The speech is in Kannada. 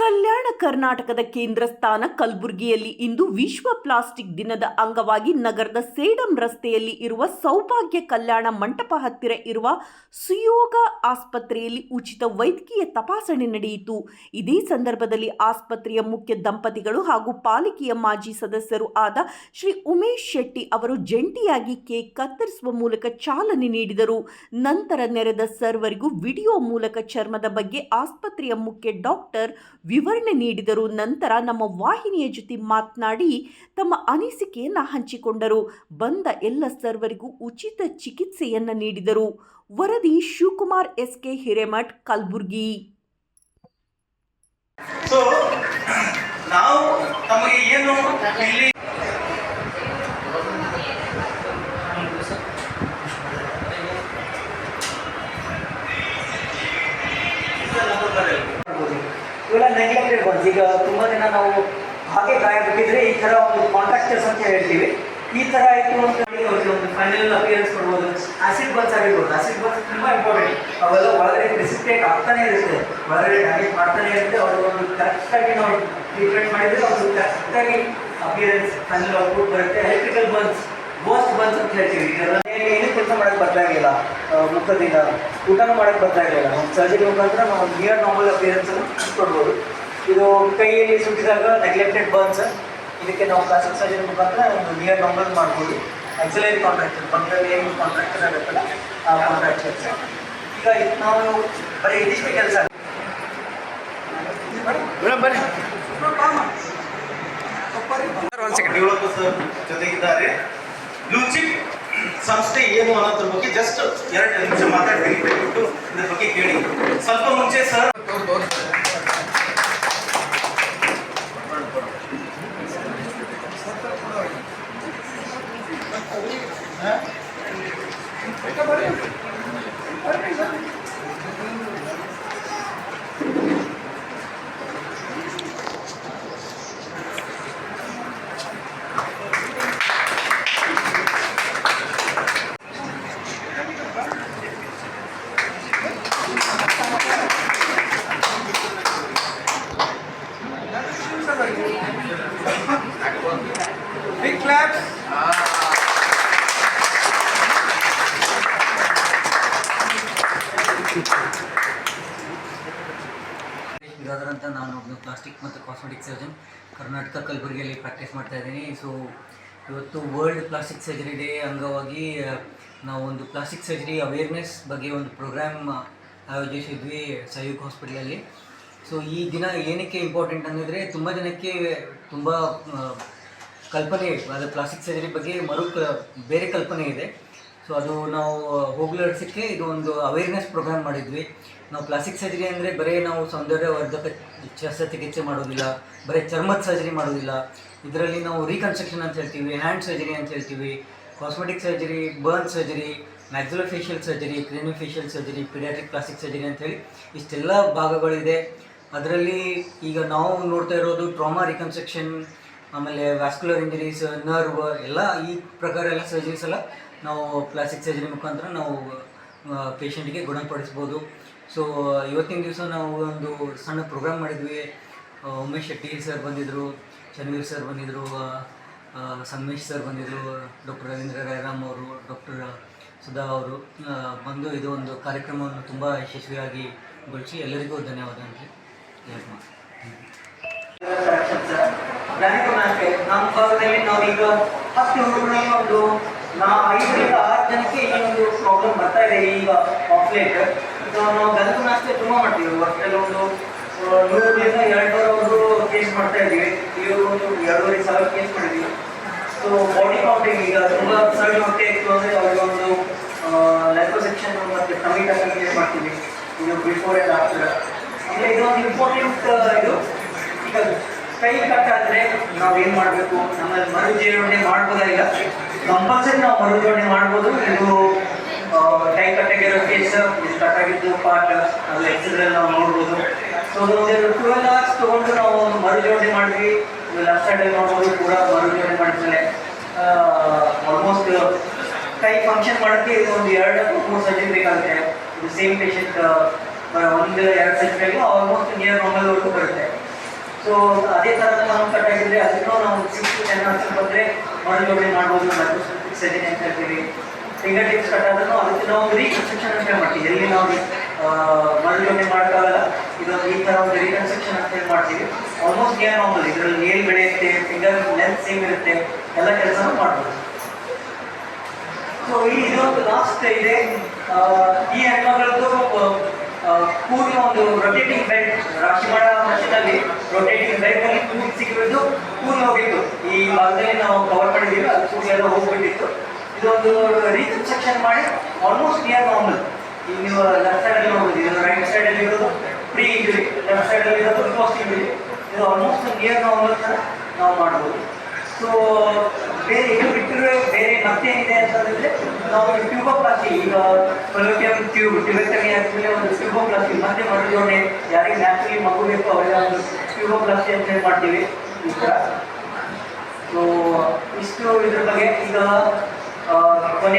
ಕಲ್ಯಾಣ ಕರ್ನಾಟಕದ ಕೇಂದ್ರ ಸ್ಥಾನ ಕಲಬುರಗಿಯಲ್ಲಿ ಇಂದು ವಿಶ್ವ ಪ್ಲಾಸ್ಟಿಕ್ ದಿನದ ಅಂಗವಾಗಿ ನಗರದ ಸೇಡಂ ರಸ್ತೆಯಲ್ಲಿ ಇರುವ ಸೌಭಾಗ್ಯ ಕಲ್ಯಾಣ ಮಂಟಪ ಹತ್ತಿರ ಇರುವ ಸುಯೋಗ ಆಸ್ಪತ್ರೆಯಲ್ಲಿ ಉಚಿತ ವೈದ್ಯಕೀಯ ತಪಾಸಣೆ ನಡೆಯಿತು. ಇದೇ ಸಂದರ್ಭದಲ್ಲಿ ಆಸ್ಪತ್ರೆಯ ಮುಖ್ಯ ದಂಪತಿಗಳು ಹಾಗೂ ಪಾಲಿಕೆಯ ಮಾಜಿ ಸದಸ್ಯರು ಆದ ಶ್ರೀ ಉಮೇಶ್ ಶೆಟ್ಟಿ ಅವರು ಜಂಟಿಯಾಗಿ ಕೇಕ್ ಕತ್ತರಿಸುವ ಮೂಲಕ ಚಾಲನೆ ನೀಡಿದರು. ನಂತರ ನೆರೆದ ಸರ್ವರಿಗೂ ವಿಡಿಯೋ ಮೂಲಕ ಚರ್ಮದ ಬಗ್ಗೆ ಆಸ್ಪತ್ರೆಯ ಮುಖ್ಯ ಡಾಕ್ಟರ್ ವಿವರಣೆ ನೀಡಿದರು. ನಂತರ ನಮ್ಮ ವಾಹಿನಿಯ ಜೊತೆ ಮಾತನಾಡಿ ತಮ್ಮ ಅನಿಸಿಕೆಯನ್ನು ಹಂಚಿಕೊಂಡರು. ಬಂದ ಎಲ್ಲ ಸರ್ವರಿಗೂ ಉಚಿತ ಚಿಕಿತ್ಸೆಯನ್ನು ನೀಡಿದರು. ವರದಿ ಶಿವಕುಮಾರ್ ಎಸ್ ಕೆ ಹಿರೇಮಠ್, ಕಲಬುರ್ಗಿ. ನಾವು ತಮಗೆ ಏನು ಇಲ್ಲಿ ಇವೆಲ್ಲ ನೆಗ್ಲೆಕ್ಟೆಡ್ ಬರ್ಡ್ಸ್ ಈಗ ತುಂಬ ದಿನ ನಾವು ಹಾಗೆ ಗಾಯ ಬಿಟ್ಟಿದ್ರೆ ಈ ಥರ ಒಂದು ಕಾಂಟ್ರಾಕ್ಟರ್ಸ್ ಅಂತ ಹೇಳ್ತೀವಿ. ಈ ಥರ ಆಯಿತು ಅಂತ ಹೇಳಿ ಒಂದು ಫೈನಲ್ ಅಪಿಯರೆನ್ಸ್ ಕೊಡ್ಬೋದು. ಆಸಿಡ್ ಬನ್ಸ್ ಆಗಿರ್ಬೋದು. ಆಸಿಡ್ ಬರ್ಡ್ಸ್ ತುಂಬ ಇಂಪಾರ್ಟೆಂಟ್ ಅವೆಲ್ಲ ಒಳಗಡೆ ಪ್ರೆಸಿಪಿಟೇಟ್ ಆಗ್ತಾನೆ ಇರುತ್ತೆ. ಒಳಗಡೆ ಡ್ಯಾಮೇಜ್ ಮಾಡ್ತಾನೆ ಇರುತ್ತೆ. ಅವ್ರಿಗೆ ಒಂದು ಕರೆಕ್ಟಾಗಿ ನಾವು ಟ್ರೀಟ್ಮೆಂಟ್ ಮಾಡಿದರೆ ಅವ್ರಿಗೆ ಕರೆಕ್ಟಾಗಿ ಅಪಿಯರೆನ್ಸ್ ಫೈನಲ್ ಔಟ್ಪುಟ್ ಬರುತ್ತೆ. ಎಲೆಕ್ಟ್ರಿಕಲ್ ಬನ್ಸ್ ಗೋಸ್ಟ್ ಬರ್ನ್ಸ್ ಅಂತ ಹೇಳ್ತೀವಿ. ಇದೆಲ್ಲ ಕೆಲಸ ಮಾಡೋಕ್ಕೆ ಬರ್ತಾ ಇರಲಿಲ್ಲ. ಮುಖದಿಂದ ಊಟನೂ ಮಾಡಕ್ಕೆ ಬರ್ತಾ ಇರಲಿಲ್ಲ. ಒಂದು ಸರ್ಜರಿ ಮುಖಾಂತರ ನಾವು ನಿಯರ್ ನಾರ್ಮಲ್ ಅಪಿಯರೆನ್ಸನ್ನು ಕೊಡ್ಬೋದು. ಇದು ಕೈಯಲ್ಲಿ ಸುಟ್ಟಿದಾಗ ನೆಗ್ಲೆಕ್ಟೆಡ್ ಬರ್ನ್ಸ್ ಇದಕ್ಕೆ ನಾವು ಪ್ಲಾಸ್ಟಿಕ್ ಸರ್ಜರಿ ಮುಖಾಂತರ ಒಂದು ನಿಯರ್ ನಾರ್ಮಲ್ ಮಾಡ್ಬೋದು. ಆಕ್ಸಿಲರಿ ಕಾಂಟ್ರಾಕ್ಟರ್ ಪಕ್ಕದಲ್ಲಿ ಏನು ಕಾಂಟ್ರಾಕ್ಟರ್ ಆಗುತ್ತಲ್ಲ ಆ ಕಾಂಟ್ರಾಕ್ಟರ್ಸ್ ಈಗ ಇದು ನಾವು ಬರೀ ಇದಿಷ್ಟೇ ಕೆಲಸ. ಜೊತೆಗಿದ್ದಾರೆ. ಬ್ಲೂಚಿಪ್ ಸಂಸ್ಥೆ ಏನು ಅನ್ನೋದ್ರ ಬಗ್ಗೆ ಜಸ್ಟ್ ಎರಡು ನಿಮಿಷ ಮಾತಾಡ್ತೀನಿ. ಬಿಟ್ಟು ಇದ್ರ ಬಗ್ಗೆ ಕೇಳಿ. ಸ್ವಲ್ಪ ಮುಂಚೆ ಸರ್ Big ಅಂತ ನಾನು ಒಬ್ಬನು ಪ್ಲಾಸ್ಟಿಕ್ ಮತ್ತು ಕಾಸ್ಮೆಟಿಕ್ ಸರ್ಜನ್ ಕರ್ನಾಟಕ ಕಲಬುರಗಿಯಲ್ಲಿ ಪ್ರಾಕ್ಟೀಸ್ ಮಾಡ್ತಾ ಇದ್ದೀನಿ. ಸೊ ಇವತ್ತು ವರ್ಲ್ಡ್ ಪ್ಲಾಸ್ಟಿಕ್ ಸರ್ಜರಿ ಡೇ ಅಂಗವಾಗಿ ನಾವು ಒಂದು ಪ್ಲಾಸ್ಟಿಕ್ ಸರ್ಜರಿ ಅವೇರ್ನೆಸ್ ಬಗ್ಗೆ ಒಂದು ಪ್ರೋಗ್ರಾಮ್ ಆಯೋಜಿಸಿದ್ವಿ ಸಹಯೋಗ್ ಹಾಸ್ಪಿಟಲಲ್ಲಿ ಸೊ ಈ ದಿನ ಏನಕ್ಕೆ ಇಂಪಾರ್ಟೆಂಟ್ ಅಂದರೆ ತುಂಬ ಜನಕ್ಕೆ ತುಂಬ ಕಲ್ಪನೆ ಅದು ಪ್ಲಾಸ್ಟಿಕ್ ಸರ್ಜರಿ ಬಗ್ಗೆ ಮರು ಬೇರೆ ಕಲ್ಪನೆ ಇದೆ. ಸೊ ಅದು ನಾವು ಹೋಗ್ಲಾಡ್ಸೋಕ್ಕೆ ಇದು ಒಂದು ಅವೇರ್ನೆಸ್ ಪ್ರೋಗ್ರಾಮ್ ಮಾಡಿದ್ವಿ. ನಾವು ಪ್ಲಾಸ್ಟಿಕ್ ಸರ್ಜರಿ ಅಂದರೆ ಬರೀ ನಾವು ಸೌಂದರ್ಯವರ್ಧಕ ಶಸ್ತ್ರಚಿಕಿತ್ಸೆ ಮಾಡೋದಿಲ್ಲ, ಬರೀ ಚರ್ಮದ ಸರ್ಜರಿ ಮಾಡೋದಿಲ್ಲ. ಇದರಲ್ಲಿ ನಾವು ರೀಕನ್ಸ್ಟ್ರಕ್ಷನ್ ಅಂತ ಹೇಳ್ತೀವಿ ಹ್ಯಾಂಡ್ ಸರ್ಜರಿ ಅಂತ ಹೇಳ್ತೀವಿ cosmetic surgery burn surgery maxillofacial surgery craniofacial surgery paediatric plastic surgery ಅಂತೇಳಿ ಇಷ್ಟೆಲ್ಲ ಭಾಗಗಳಿದೆ. ಅದರಲ್ಲಿ ಈಗ ನಾವು ನೋಡ್ತಾ ಇರೋದು ಟ್ರಾಮಾ ರಿಕನ್ಸ್ಟ್ರಕ್ಷನ್ ಆಮೇಲೆ ವ್ಯಾಸ್ಕ್ಯುಲರ್ ಇಂಜರೀಸ್ ನರ್ವ್ ಎಲ್ಲ ಈ ಪ್ರಕಾರ ಎಲ್ಲ ಸರ್ಜರೀಸ್ ಎಲ್ಲ ನಾವು ಪ್ಲಾಸ್ಟಿಕ್ ಸರ್ಜರಿ ಮುಖಾಂತರ ನಾವು ಪೇಷಂಟ್ಗೆ ಗುಣಪಡಿಸ್ಬೋದು. ಸೊ ಇವತ್ತಿನ ದಿವಸ ನಾವು ಒಂದು ಸಣ್ಣ ಪ್ರೋಗ್ರಾಮ್ ಮಾಡಿದ್ವಿ. ಉಮೇಶ್ ಶೆಟ್ಟಿ ಸರ್ ಬಂದಿದ್ದರು ಚನ್ವೀರ್ ಸರ್ ಬಂದಿದ್ದರು ಸಂಗಮೇಶ್ ಸರ್ ಬಂದಿದ್ದರು ಡಾಕ್ಟರ್ ರವೀಂದ್ರ ರಾಯರಾಮ್ ಅವರು ಡಾಕ್ಟರ್ ಸುಧಾ ಅವರು ಬಂದು ಇದು ಒಂದು ಕಾರ್ಯಕ್ರಮವನ್ನು ತುಂಬ ಯಶಸ್ವಿಯಾಗಿ ಗೊಳಿಸಿ ಎಲ್ಲರಿಗೂ ಧನ್ಯವಾದ ಅಂತ ಹೇಳಿ ಮಾತು ನಮ್ಮ ಭಾಗದಲ್ಲಿ ನಾವೀಗ ಹತ್ತು ಒಂದು ನಾ ಐದರಿಂದ ಆರು ಜನಕ್ಕೆ ಈ ಒಂದು ಪ್ರಾಬ್ಲಮ್ ಬರ್ತಾ ಇದೆ ಈಗ ಆಫ್ಲೇಟ್ ಈಗ ನಾವು ಗಂಧು ಅಷ್ಟೇ ತುಂಬ ಮಾಡ್ತೀವಿ. ವರ್ಷದಲ್ಲಿ ಒಂದು ನೂರರಿಂದ ಒಂದು ಕೇಸ್ ಮಾಡ್ತಾ ಇದ್ದೀವಿ. ಇವರು ಒಂದು ಎರಡೂವರೆ ಸಾವಿರ ಕೇಸ್ ಮಾಡಿದ್ದೀವಿ. ಸೊ ಬಾಡಿ ಕೌಂಟಿಂಗ್ ಈಗ ತುಂಬ ಸಣ್ಣ ಹೊಟ್ಟೆ ಇತ್ತು ಅಂದರೆ ಅವ್ರಿಗೆ ಒಂದು ಲೈಫೋಸೆಕ್ಷನ್ ಮತ್ತು ಟಮಿ ಟಮಿ ಮಾಡ್ತೀವಿ. ಇದು ಬಿಫೋರ್ ಆ್ಯಂಡ್ ಆಫ್ಟರ್ ಅಂದರೆ ಇದೊಂದು ಇಂಪಾರ್ಟೆಂಟ್ ಇದು. ಈಗ ಕೈ ಕಟ್ಟಾದ್ರೆ ನಾವು ಏನು ಮಾಡಬೇಕು? ನಮ್ಮಲ್ಲಿ ಮರುಜೀವನೆ ಮಾಡ್ಬೋದಾ ಇಲ್ಲ? ಕಂಪಲ್ಸರಿ ನಾವು ಮರುಜೋಡಣೆ ಮಾಡ್ಬೋದು. ಇದು ಟೈ ಕಟ್ಟಾಗಿರೋ ಕೇಸ್ ಇದು ಕಟ್ಟಾಗಿದ್ದು ಪಾರ್ಟ್ ಅಲ್ಲ ಎಕ್ಸಿದ್ರಲ್ಲಿ ನಾವು ನೋಡ್ಬೋದು. ಸೊ ಒಂದು ಟ್ವೆಲ್ ಅವರ್ಸ್ ತೊಗೊಂಡು ನಾವು ಒಂದು ಮರುಜೋಡಣೆ ಮಾಡಿದ್ವಿ. ಲೆಫ್ಟ್ ಸೈಡಲ್ಲಿ ನೋಡ್ಬೋದು, ಕೂಡ ಮರುಜೋಡಣೆ ಮಾಡಿದ್ಮೇಲೆ ಆಲ್ಮೋಸ್ಟ್ ಟೈ ಫಂಕ್ಷನ್ ಮಾಡೋಕ್ಕೆ ಇದು ಒಂದು ಎರಡು ಮೂರು ಸರ್ಜರಿ ಬೇಕಾಗುತ್ತೆ. ಇದು ಸೇಮ್ ಪೇಷಂಟ್ ಒಂದು, ಎರಡು ಸರ್ಜರಿಗೂ ಆಲ್ಮೋಸ್ಟ್ ನಿಯರ್ ನಾರ್ಮಲ್ವರೆಗೂ ಬರುತ್ತೆ. ಸೊ ಅದೇ ಥರ ನಾವು ಕಟ್ಟಾಗಿದ್ರೆ ಅದನ್ನು ನಾವು ಸಿಕ್ಸ್ ಟೆನ್ ಅವರ್ಸ್ ಬಂದರೆ ಮರುಜೋಡಣೆ ಮಾಡ್ಬೋದು ಮೈಕ್ರೋಸ್ಕೋಪಿಕ್ ಸರ್ಜರಿ ಅಂತ ಹೇಳ್ತೀವಿ. ಫಿಂಗರ್ ಟಿಪ್ಸ್ ಕಟ್ಟಾದ್ರೂ ಅದಕ್ಕೆ ನಾವು ರೀಕನ್ಸ್ಟ್ರಕ್ಷನ್ ಅಂತ ಮಾಡ್ತೀವಿ. ಎಲ್ಲಿ ನಾವು ಮರುಜೋಡಣೆ ಮಾಡೋಕ್ಕಾಗಲ್ಲ ಇದೊಂದು ಈ ಥರ ಒಂದು ರೀಕನ್ಸ್ಟ್ರಕ್ಷನ್ ಅಂತ ಹೇಳಿ ಮಾಡ್ತೀವಿ. ಆಲ್ಮೋಸ್ಟ್ ಏನು ನಾರ್ಮಲ್ ಇದರಲ್ಲಿ ನೇಲ್ ಬೆಳೆಯುತ್ತೆ ಫಿಂಗರ್ ಲೆಂತ್ ಸೇಮ್ ಇರುತ್ತೆ, ಎಲ್ಲ ಕೆಲಸನೂ ಮಾಡ್ಬೋದು. ಸೊ ಈ ಇದೊಂದು ಲಾಸ್ಟ್ ಇದೆ. ಈ ಹೆಣ್ಮಗಳದ್ದು ಕೂಡಿನ ಒಂದು ರೊಟೇಟಿಂಗ್ ಬೆಲ್ಟ್ ರಾಶಿಮಾಡ ಮಷೀನಲ್ಲಿ ರೊಟೇಟಿಂಗ್ ಬೆಲ್ಟ್ ಅಲ್ಲಿ ಕೂಡಿ ಸಿಕ್ಕಿರೋದು ಕೂಡಿ ಹೋಗಿತ್ತು ಈ ಭಾಗದಲ್ಲಿ ನಾವು ಕವರ್ ಮಾಡಿದ್ದೀವಿ ಅದು ಎಲ್ಲ ಹೋಗ್ಬಿಟ್ಟಿತ್ತು. ಇದೊಂದು ರೀಕನ್ಸ್ಟ್ರಕ್ಷನ್ ಮಾಡಿ ಆಲ್ಮೋಸ್ಟ್ ನಿಯರ್ ನಾರ್ಮಲ್ ಈಗ ನೀವು ಲೆಫ್ಟ್ ಸೈಡಲ್ಲಿ ನೋಡ್ಬೋದು, ಇದು ರೈಟ್ ಸೈಡಲ್ಲಿ ಇರೋದು ಪ್ರೀ ಇಂಜುರಿ ಲೆಫ್ಟ್ ಸೈಡಲ್ಲಿ ಇರೋದು ಪೋಸ್ಟ್ ಇಂಜುರಿ ಇದು ಆಲ್ಮೋಸ್ಟ್ ನಿಯರ್ ತರ ನಾವು ಮಾಡ್ಬೋದು. ಸೊ ಬೇರೆ ಇದು ಬಿಟ್ಟರೆ ಬೇರೆ ಮತ್ತೇನಿದೆ ಅಂತಂದ್ರೆ ನಾವು ಟ್ಯೂಬೋಪ್ಲಾಸ್ಟಿ ಈಗ ಕೊಲೋಕಿಯಂ ಟ್ಯೂಬ್ ಟ್ಯೂಬೆಕ್ಟಮಿ ಆದ್ಮೇಲೆ ಒಂದು ಟ್ಯೂಬೋಪ್ಲಾಸ್ಟಿ ಮತ್ತೆ ಮರುಜೋಡಣೆ ಯಾರಿಗೆ ನ್ಯಾಚುರಲಿ ಮಗು ಬೇಕು ಅವರಿಗೆ ಒಂದು ಟ್ಯೂಬೋಪ್ಲಾಸ್ಟಿ ಅಂತ ಹೇಳಿ ಮಾಡ್ತೀವಿ. ಈ ಥರ ಸೊ ಇಷ್ಟು ಇದ್ರ ಬಗ್ಗೆ ಈಗ ಕೊನೆ